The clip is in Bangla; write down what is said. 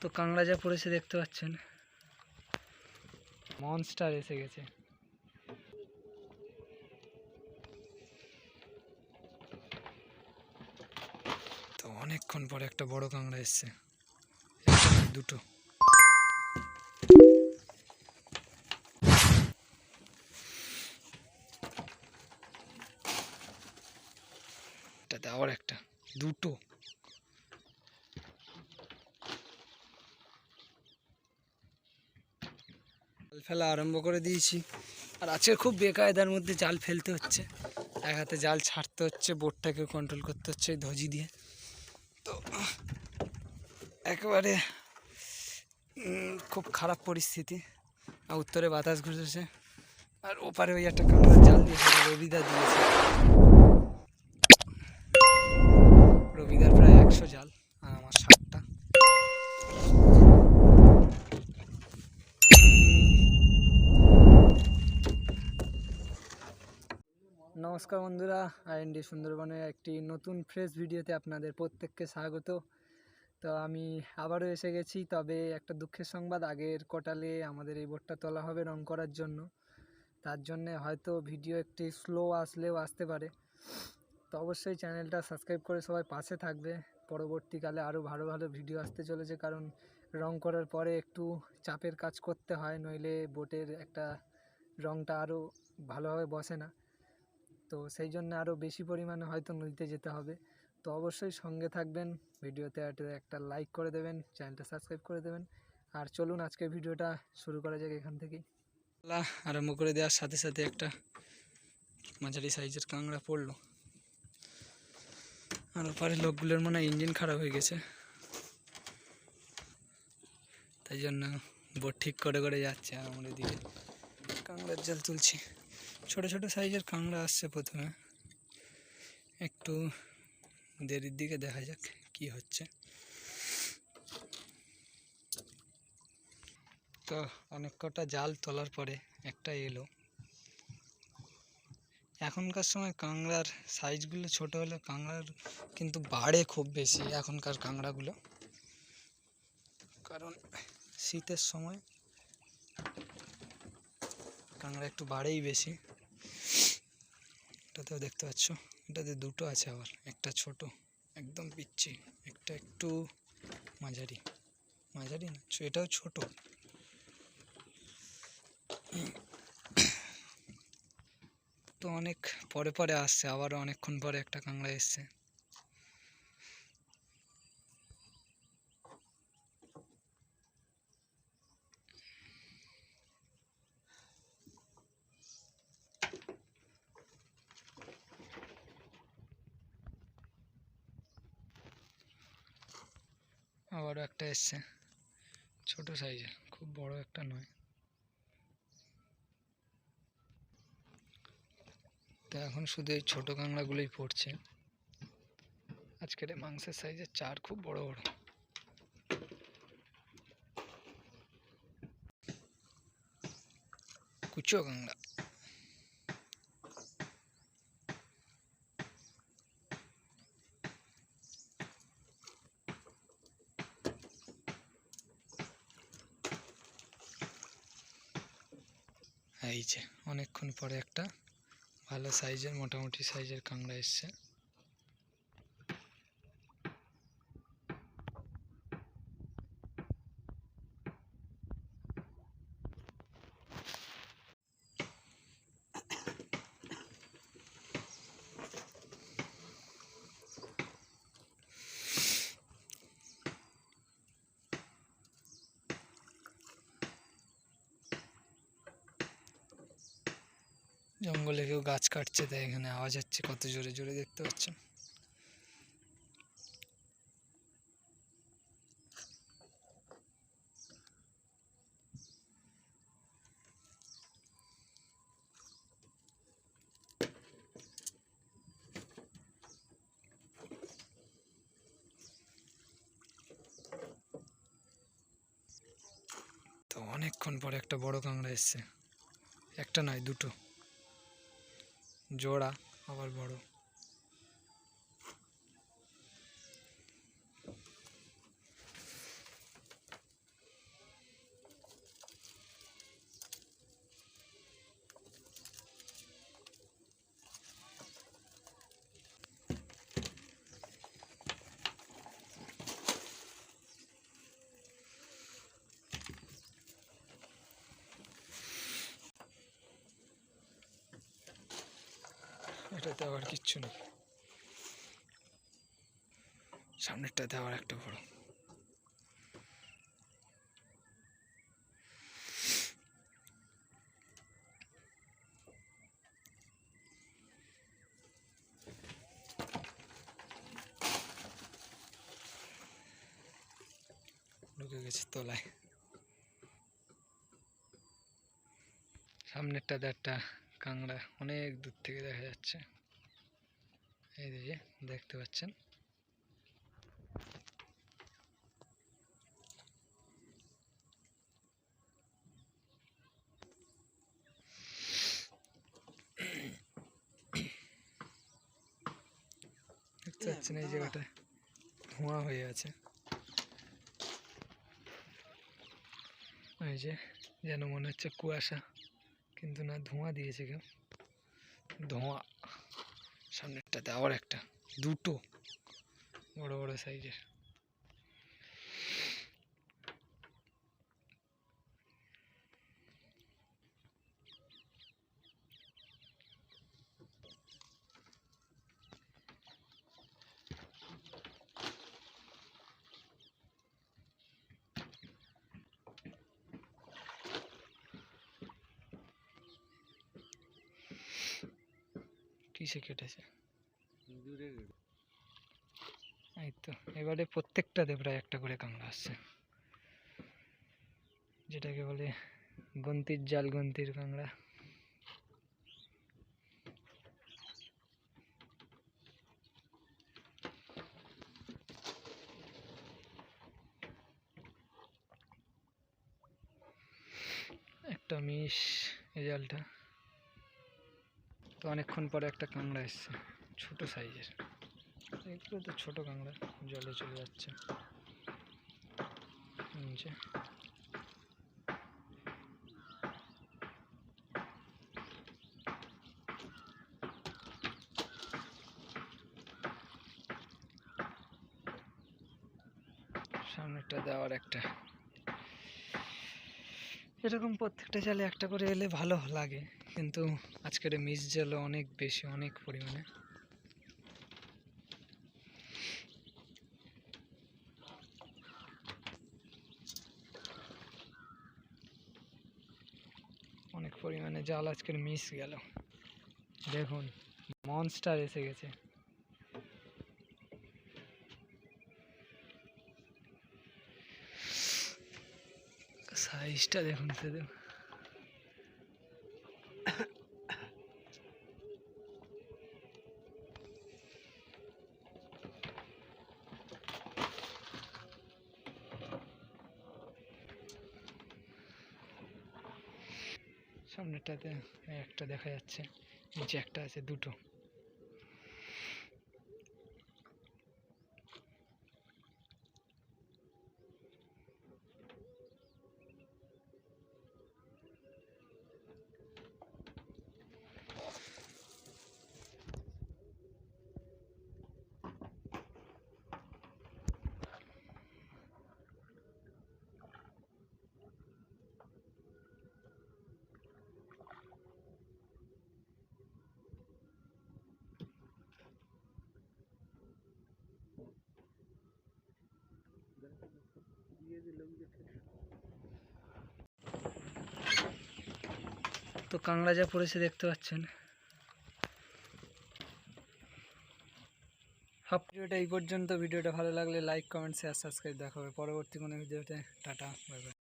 তো কাংড়া যা পড়েছে দেখতে পাচ্ছেন। মনস্টার এসে গেছে। তো অনেকক্ষণ পরে একটা বড় কাংড়া এসছে। দুটো। আবার একটা। দুটো। জাল ফেলা আরম্ভ করে দিয়েছি। আর আজকে খুব বেকায়দার মধ্যে জাল ফেলতে হচ্ছে। এক হাতে জাল ছাড়তে হচ্ছে বোটটাকে কন্ট্রোল করতে হচ্ছে ধজি দিয়ে। তো একেবারে খুব খারাপ পরিস্থিতি। আর উত্তরে বাতাস ঘুরেছে। আর ওপারে ওই একটা কাঁকড়ার জাল দিয়েছে রবিদা দিয়েছে। রবিদার প্রায় একশো জাল। নমস্কার বন্ধুরা আইএনডি সুন্দরবনের একটি নতুন ফ্রেশ ভিডিওতে আপনাদের প্রত্যেককে স্বাগত। তো আমি আবারও এসে গেছি, তবে একটা দুঃখের সংবাদ, আগের কটালে আমাদের এই বোটটা তোলা হবে রং করার জন্য। তার জন্যে হয়তো ভিডিও একটি স্লো আসলেও আসতে পারে। তো অবশ্যই চ্যানেলটা সাবস্ক্রাইব করে সবাই পাশে থাকবে। পরবর্তীকালে আরও ভালো ভালো ভিডিও আসতে চলেছে, কারণ রং করার পরে একটু চাপের কাজ করতে হয়, নইলে বোটের একটা রংটা আরও ভালোভাবে বসে না। তো সেই জন্য আরও বেশি পরিমাণে হয়তো নদীতে যেতে হবে। তো অবশ্যই সঙ্গে থাকবেন, ভিডিওতে একটা- লাইক করে দেবেন চ্যানেলটা সাবস্ক্রাইব করে দেবেন। আর চলুন আজকে ভিডিওটা শুরু করা যাক এখান থেকেই। খেলা আরম্ভ করে দেওয়ার সাথে সাথে একটা মাঝারি সাইজের কাঁকড়া পড়ল। আর ওপারে লোকগুলোর মনে ইঞ্জিন খারাপ হয়ে গেছে। তাই জন্য বোট ঠিক করে করে যাচ্ছে। আর আমরা এদিকে কাঁকড়ার জাল তুলছি। ছোট ছোট সাইজের কাঁকড়া আসছে প্রথমে। একটু দেরির দিকে দেখা যাক কি হচ্ছে। তো অনেক কটা জাল তোলার পরে একটা এলো। এখনকার সময় কাঁকড়ার সাইজগুলো ছোট হলে কাঁকড়ার কিন্তু বাড়ে খুব বেশি এখনকার কাঁকড়াগুলো। কারণ শীতের সময় কাঁকড়া একটু বাড়েই বেশি। এটাতেও দেখতে পাচ্ছ। এটাতে দুটো আছে আবার, একটা ছোট, একদম পিচ্ছি একটা একটু মাঝারি। মাঝারি না এটাও ছোট। তো অনেক পরে পরে আসছে আবার অনেকক্ষণ পরে একটা কাঁকড়া এসছে। আবারও একটা এসছে। ছোট সাইজের খুব বড় একটা নয়। তো এখন শুধু এই ছোটো কাঁকড়াগুলোই পড়ছে। আজকের মাংসের সাইজের চার খুব বড় বড়। কুচো কাঁকড়া এই যে অনেকক্ষণ পরে একটা ভালো সাইজের মোটামুটি সাইজের কাঁকড়া এসছে। জঙ্গলে কেউ গাছ কাটছে, তাই এখানে আওয়াজ হচ্ছে, কত জোরে জোরে দেখতে পাচ্ছেন। তো অনেকক্ষণ পরে একটা বড় কাঁকড়া এসছে। একটা নয়, দুটো। জোড়া আবার বড় এটাতে আবার কিচ্ছু নেই। সামনেরটাতে আবার একটা বড় ঢুকে গেছে তলায়। সামনেরটাতে একটা কাংড়া অনেক দূর থেকে দেখা যাচ্ছে। এই যে দেখতে পাচ্ছেন। দেখতে পাচ্ছেন এই জায়গাটা? ধোঁয়া হয়ে আছে। যে যেন মনে হচ্ছে কুয়াশা। কিন্তু না ধোঁয়া দিয়েছে কেউ। ধোঁয়া সামনেরটাতে আবার একটা দুটো বড় বড় সাইজের। কিসে কেটেছে। এই তো এবারে প্রত্যেকটাতে প্রায় একটা করে কাঁকড়া আসছে। যেটাকে বলে গন্তির জাল গন্তির কাঁকড়া একটা মিশ এই জালটা। অনেকক্ষণ পরে একটা কাঁকড়া এসছে, ছোট সাইজের। এগুলো তো ছোট কাঁকড়া, জলে চলে যাচ্ছে। নিচে। দেওয়ার একটা। এরকম প্রত্যেকটা জালে একটা করে এলে ভালো লাগে। কিন্তু আজকের মিস জালও অনেক বেশি, অনেক পরিমাণে। অনেক পরিমাণে জাল আজকের মিস গেল। দেখুন মনস্টার এসে গেছে। সাইজটা দেখুন শুধু সামনেটাতে একটা দেখা যাচ্ছে নিচে একটা আছে দুটো। তো কাংড়া যা পড়েছে দেখতে পাচ্ছেন। হাফ ভিডিওটা এই পর্যন্ত। ভিডিওটা ভালো লাগলে লাইক কমেন্ট শেয়ার সাবস্ক্রাইব দেখা হবে। পরবর্তী কোনো ভিডিওতে। Tata bye bye